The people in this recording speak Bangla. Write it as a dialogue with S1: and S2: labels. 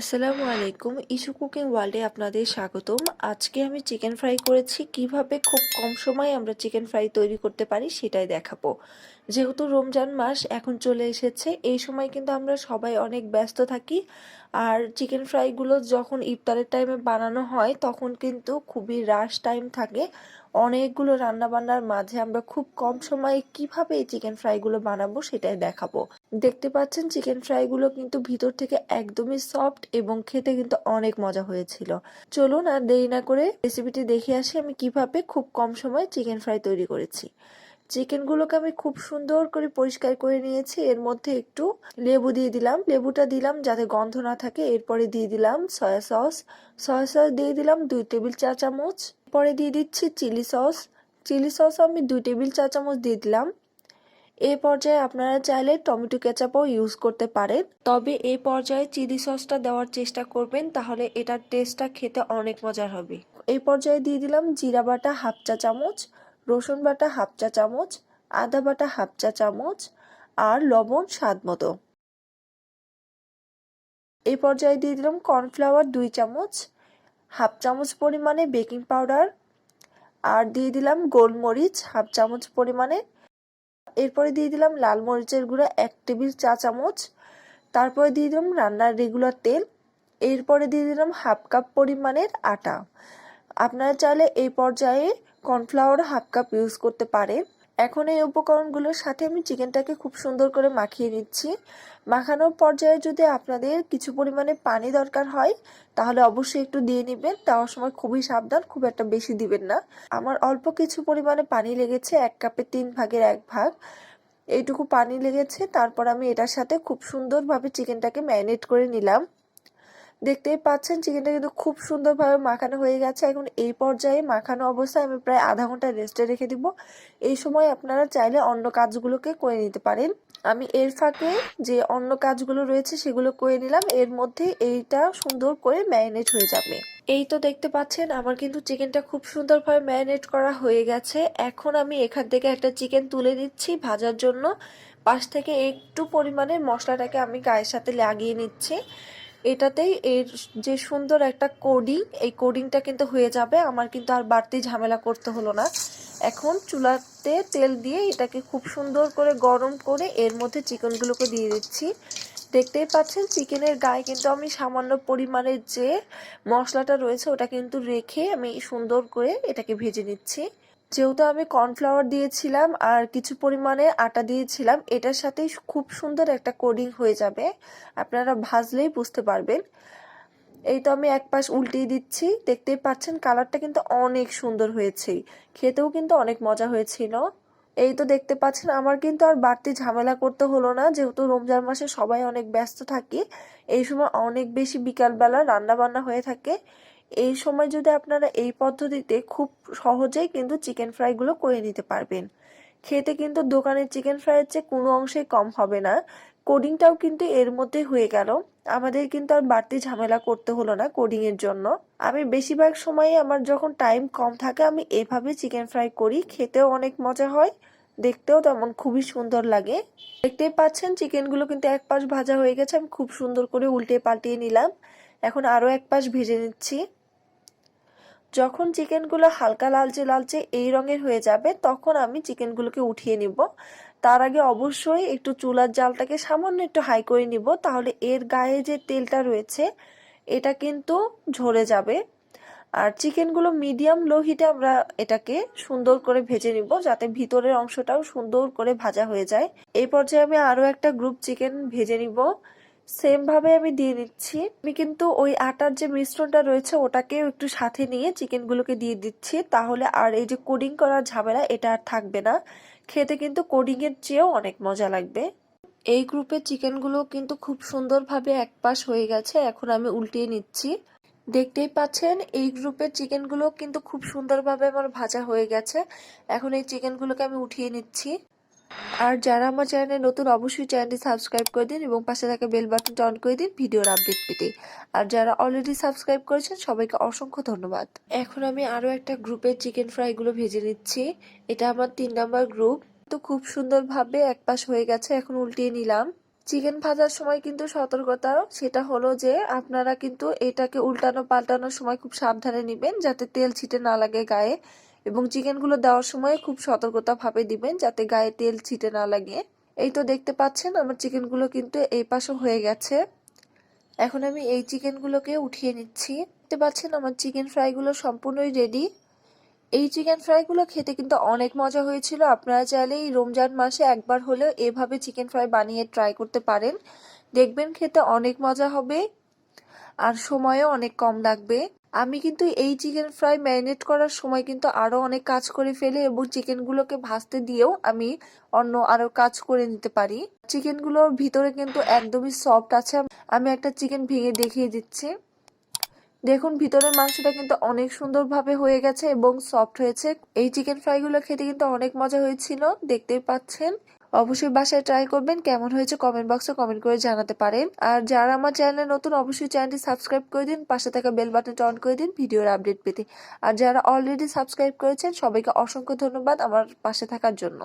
S1: আসসালামু আলাইকুম। ইস্যু কুকিং ওয়ার্ল্ডে আপনাদের স্বাগতম। আজকে আমি চিকেন ফ্রাই করেছি। কীভাবে খুব কম সময়ে আমরা চিকেন ফ্রাই তৈরি করতে পারি সেটাই দেখাবো। যেহেতু রমজান মাস, এখন চলে এসেছে। এই সময় কিন্তু আমরা সবাই অনেক ব্যস্ত থাকি। আর চিকেন ফ্রাইগুলো যখন ইফতারের টাইমে বানানো হয়, তখন কিন্তু খুবই রাশ টাইম থাকে। অনেকগুলো রান্নাবান্নার মাঝে আমরা খুব কম সময়ে কীভাবে এই চিকেন ফ্রাইগুলো বানাবো সেটাই দেখাবো। দেখতে পাচ্ছেন চিকেন ফ্রাইগুলো কিন্তু ভিতর থেকে একদমই সফট এবং খেতে কিন্তু অনেক মজা হয়েছিল। চলুন আর দেরি না করে রেসিপিটি দেখে আসি আমি কীভাবে খুব কম সময়ে চিকেন ফ্রাই তৈরি করেছি। চিকেনগুলোকে আমি খুব সুন্দর করে পরিষ্কার করে নিয়েছি। এর মধ্যে একটু লেবু দিয়ে দিলাম। লেবুটা দিলাম যাতে গন্ধ না থাকে। এরপরে দিয়ে দিলাম সয়া সস সয়া সস দিয়ে দিলাম দুই টেবিল চা চামচ। পরে দিয়ে দিচ্ছি চিলি সস চিলি সস আমি দুই টেবিল চা চামচ দিয়ে দিলাম। এই পর্যায়ে আপনারা চাইলে টমেটো কেচাপও ইউজ করতে পারেন। তবে এই পর্যায়ে চিলি সসটা দেওয়ার চেষ্টা করবেন, তাহলে এটার টেস্টটা খেতে অনেক মজার হবে। এই পর্যায়ে দিয়ে দিলাম জিরা বাটা হাফ চা চামচ। রসুন বাটা হাফ চা চামচ, আদা বাটা হাফ চা চামচ আর লবণ স্বাদ মতো। এই পর্যায়ে দিয়ে দিলাম কর্নফ্লাওয়ার দুই চামচ, হাফ চামচ পরিমাণে বেকিং পাউডার আর দিয়ে দিলাম গোলমরিচ হাফ চামচ পরিমাণে। এরপরে দিয়ে দিলাম লাল মরিচের গুঁড়া এক টেবিল চা চামচ, তারপরে দিয়ে দিলাম রান্নার রেগুলার তেল। এরপরে দিয়ে দিলাম হাফ কাপ পরিমাণের আটা। আপনারা চাইলে এই পর্যায়ে কর্নফ্লাওয়ার হাফ কাপ ইউজ করতে পারেন। এখন এই উপকরণগুলোর সাথে আমি চিকেনটাকে খুব সুন্দর করে মাখিয়ে নিচ্ছি। মাখানোর পর্যায়ে যদি আপনাদের কিছু পরিমাণে পানি দরকার হয়, তাহলে অবশ্যই একটু দিয়ে নেবেন। দেওয়ার সময় খুবই সাবধান, খুব একটা বেশি দিবেন না। আমার অল্প কিছু পরিমাণে পানি লেগেছে, এক কাপের তিন ভাগের এক ভাগ। এইটুকু পানি লেগেছে, তারপর আমি এটার সাথে খুব সুন্দরভাবে চিকেনটাকে ম্যারিনেট করে নিলাম। দেখতেই পাচ্ছেন চিকেনটা কিন্তু খুব সুন্দরভাবে মাখানো হয়ে গেছে। এখন এই পর্যায়ে মাখানো অবস্থায় আমি প্রায় আধা ঘণ্টা রেস্টে রেখে দিব। এই সময় আপনারা চাইলে অন্য কাজগুলোকে করে নিতে পারেন। আমি এর ফাঁকে যে অন্য কাজগুলো রয়েছে সেগুলো করে নিলাম। এর মধ্যে এইটা সুন্দর করে ম্যারিনেট হয়ে যাবে। এই তো দেখতে পাচ্ছেন আমার কিন্তু চিকেনটা খুব সুন্দরভাবে ম্যারিনেট করা হয়ে গেছে। এখন আমি এখান থেকে একটা চিকেন তুলে দিচ্ছি ভাজার জন্য। পাশ থেকে একটু পরিমাণে মশলাটাকে আমি গায়ের সাথে লাগিয়ে নিচ্ছি। এটাতেই এর যে সুন্দর একটা কোডিং এই কোডিংটা কিন্তু হয়ে যাবে। আমার কিন্তু আর বাড়তি ঝামেলা করতে হলো না। এখন চুলাতে তেল দিয়ে এটাকে খুব সুন্দর করে গরম করে এর মধ্যে চিকেনগুলোকে দিয়ে দিচ্ছি। দেখতেই পাচ্ছেন চিকেনের গায়ে কিন্তু আমি সামান্য পরিমাণের যে মশলাটা রয়েছে, ওটা কিন্তু রেখে আমি সুন্দর করে এটাকে ভেজে নিচ্ছি। যেহেতু আমি কর্নফ্লাওয়ার দিয়েছিলাম আর কিছু পরিমাণে আটা দিয়েছিলাম, এটার সাথে খুব সুন্দর একটা কোডিং হয়ে যাবে। আপনারা ভাজলেই বুঝতে পারবেন। এই তো আমি এক পাশ উল্টিয়ে দিচ্ছি। দেখতেই পাচ্ছেন কালারটা কিন্তু অনেক সুন্দর হয়েছে। খেতেও কিন্তু অনেক মজা হয়েছিল। এই তো দেখতে পাচ্ছেন, আমার কিন্তু আর বাড়তি ঝামেলা করতে হলো না। যেহেতু রমজান মাসে সবাই অনেক ব্যস্ত থাকি, এই সময় অনেক বেশি বিকালবেলা রান্না বান্না হয়ে থাকে। এই সময় যদি আপনারা এই পদ্ধতিতে খুব সহজেই কিন্তু চিকেন ফ্রাইগুলো করে নিতে পারবেন। খেতে কিন্তু দোকানের চিকেন ফ্রাইয়ের চেয়ে কোনো অংশেই কম হবে না। কোডিংটাও কিন্তু এর মধ্যে হয়ে গেল। আমাদের কিন্তু আর বাড়তি ঝামেলা করতে হলো না কোডিং এর জন্য। আমি বেশিরভাগ সময় আমার যখন টাইম কম থাকে, আমি এভাবে চিকেন ফ্রাই করি। খেতেও অনেক মজা হয়, দেখতেও তেমন খুবই সুন্দর লাগে। দেখতেই পাচ্ছেন চিকেনগুলো কিন্তু এক পাশ ভাজা হয়ে গেছে, আমি খুব সুন্দর করে উল্টে পাল্টিয়ে নিলাম। এখন আরও এক পাশ ভেজে নিচ্ছি। যখন চিকেনগুলো হালকা লালচে লালচে এই রঙের হয়ে যাবে, তখন আমি চিকেনগুলোকে উঠিয়ে নিব। তার আগে অবশ্যই একটু চুলার জালটাকে সামান্য একটু হাই করে নিব, তাহলে এর গায়ে যে তেলটা রয়েছে, এটা কিন্তু ঝরে যাবে। আর চিকেনগুলো মিডিয়াম লো হিটে আমরা এটাকে সুন্দর করে ভেজে নিব, যাতে ভিতরের অংশটাও সুন্দর করে ভাজা হয়ে যায়। এই পর্যায়ে আমি আরও একটা গ্রুপ চিকেন ভেজে নিব। সেম ভাবে আমি দিয়ে নিচ্ছি আমি কিন্তু ওই আটার যে মিশ্রণটা রয়েছে ওটাকে একটু সাথে নিয়ে চিকেনগুলোকে দিয়ে দিচ্ছি। তাহলে আর এই যে কোডিং করার ঝামেলা, এটা আর থাকবে না। খেতে কিন্তু কোডিং এর চেয়েও অনেক মজা লাগবে। এই গ্রুপের চিকেনগুলো কিন্তু খুব সুন্দরভাবে এক পাশ হয়ে গেছে। এখন আমি উল্টিয়ে নিচ্ছি। দেখতেই পাচ্ছেন, এই গ্রুপের চিকেনগুলো কিন্তু খুব সুন্দরভাবে আমার ভাজা হয়ে গেছে। এখন এই চিকেনগুলোকে আমি উঠিয়ে নিচ্ছি। আর যারা আমার চ্যানেলে নতুন, অবশ্যই চ্যানেলটি সাবস্ক্রাইব করে দিন এবং পাশে থাকা বেল বাটনটা অন করে দিন ভিডিওর আপডেট পেতে। আর যারা অলরেডি সাবস্ক্রাইব করেছেন, সবাইকে অসংখ্য ধন্যবাদ। এখন আমি আরও একটা গ্রুপের চিকেন ফ্রাইগুলো ভেজে নিচ্ছি। এটা আমার তিন নাম্বার গ্রুপ। তো খুব সুন্দরভাবে এক পাশ হয়ে গেছে, এখন উল্টিয়ে নিলাম। চিকেন ভাজার সময় কিন্তু সতর্কতা, সেটা হলো যে আপনারা কিন্তু এটাকে উল্টানো পাল্টানোর সময় খুব সাবধানে নেবেন, যাতে তেল ছিটে না লাগে গায়ে। এবং চিকেনগুলো দেওয়ার সময় খুব সতর্কতা ভাবে দিবেন যাতে গায়ে তেল ছিটে না লাগে। এই তো দেখতে পাচ্ছেন, আমার চিকেনগুলো কিন্তু এই পাশে হয়ে গেছে। এখন আমি এই চিকেনগুলোকে উঠিয়ে নিচ্ছি। দেখতে পাচ্ছেন, আমার চিকেন ফ্রাইগুলো সম্পূর্ণই রেডি এই চিকেন ফ্রাইগুলো খেতে কিন্তু অনেক মজা হয়েছিল। আপনারা চাইলে এই রমজান মাসে একবার হলেও এভাবে চিকেন ফ্রাই বানিয়ে ট্রাই করতে পারেন। দেখবেন খেতে অনেক মজা হবে আর সময়ও অনেক কম লাগবে। আমি কিন্তু এই চিকেন ফ্রাই ম্যারিনেট করার সময় কিন্তু আরও অনেক কাজ করে ফেলি এবং চিকেনগুলোকে ভাজতে দিয়েও আমি অন্য আরও কাজ করে নিতে পারি। চিকেনগুলোর ভিতরে কিন্তু একদমই সফট আছে। আমি একটা চিকেন ভেঙে দেখিয়ে দিচ্ছি। দেখুন, ভিতরের মাংসটা কিন্তু অনেক সুন্দরভাবে হয়ে গেছে এবং সফট হয়েছে। এই চিকেন ফ্রাইগুলো খেতে কিন্তু অনেক মজা হয়েছিল, দেখতেই পাচ্ছেন। অবশ্যই বাসায় ট্রাই করবেন। কেমন হয়েছে কমেন্ট বক্সে কমেন্ট করে জানাতে পারেন। আর যারা আমার চ্যানেলে নতুন, অবশ্যই চ্যানেলটি সাবস্ক্রাইব করে দিন, পাশে থাকা বেল বাটনটা অন করে দিন ভিডিওর আপডেট পেতে। আর যারা অলরেডি সাবস্ক্রাইব করেছেন, সবাইকে অসংখ্য ধন্যবাদ আমার পাশে থাকার জন্য।